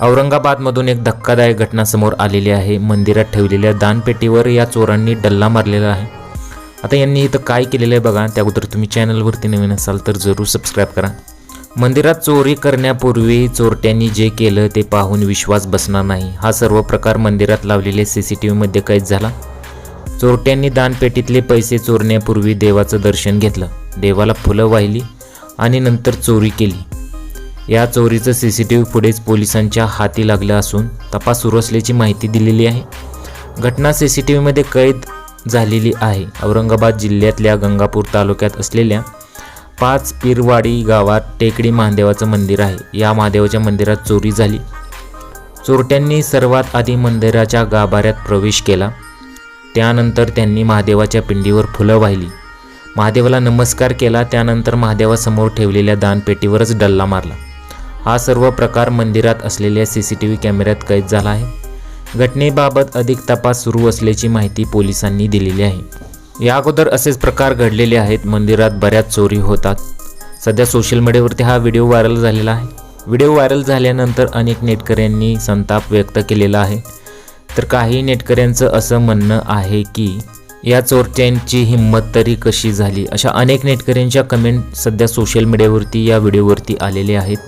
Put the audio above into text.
औरंगाबादमधून एक धक्कादायक घटना समोर आलेली आहे. मंदिरात ठेवलेल्या दानपेटीवर या चोरांनी डल्ला मारलेला आहे. आता यांनी इथं काय केलेलं आहे बघा. त्या अगोदर तुम्ही चॅनलवरती नवीन असाल तर जरूर सबस्क्राईब करा. मंदिरात चोरी करण्यापूर्वी चोरट्यांनी जे केलं ते पाहून विश्वास बसणार नाही. हा सर्व प्रकार मंदिरात लावलेले सी सी टी व्हीमध्ये कैद झाला. चोरट्यांनी दानपेटीतले पैसे चोरण्यापूर्वी देवाचं दर्शन घेतलं. देवाला फुलं वाहिली आणि नंतर चोरी केली. या चोरीचं C C T V footage पोलिसांच्या हाती लागलं असून तपास सुरू असल्याची माहिती दिलेली आहे. घटना सी सी टी व्हीमध्ये कैद झालेली आहे. औरंगाबाद जिल्ह्यातल्या गंगापूर तालुक्यात असलेल्या पाच पिरवाडी गावात टेकडी महादेवाचं मंदिर आहे. या महादेवाच्या मंदिरात चोरी झाली. चोरट्यांनी सर्वात आधी मंदिराच्या गाभाऱ्यात प्रवेश केला. त्यानंतर त्यांनी महादेवाच्या पिंडीवर फुलं वाहिली. महादेवाला नमस्कार केला. त्यानंतर महादेवासमोर ठेवलेल्या दानपेटीवरच डल्ला मारला. हा सर्व प्रकार मंदिरात असलेल्या सी सी टी व्ही कॅमेऱ्यात कैद झाला आहे. घटनेबाबत अधिक तपास सुरू असल्याची माहिती पोलिसांनी दिलेली आहे. या अगोदर असेच प्रकार घडलेले आहेत. मंदिरात बऱ्याच चोरी होतात. सध्या सोशल मीडियावरती हा व्हिडिओ व्हायरल झालेला आहे. व्हिडिओ व्हायरल झाल्यानंतर अनेक नेटकऱ्यांनी संताप व्यक्त केलेला आहे. तर काही नेटकऱ्यांचं असं म्हणणं आहे की या चोरट्यांची हिंमत तरी कशी झाली? अशा अनेक नेटकऱ्यांच्या कमेंट सध्या सोशल मीडियावरती या व्हिडिओवरती आलेले आहेत.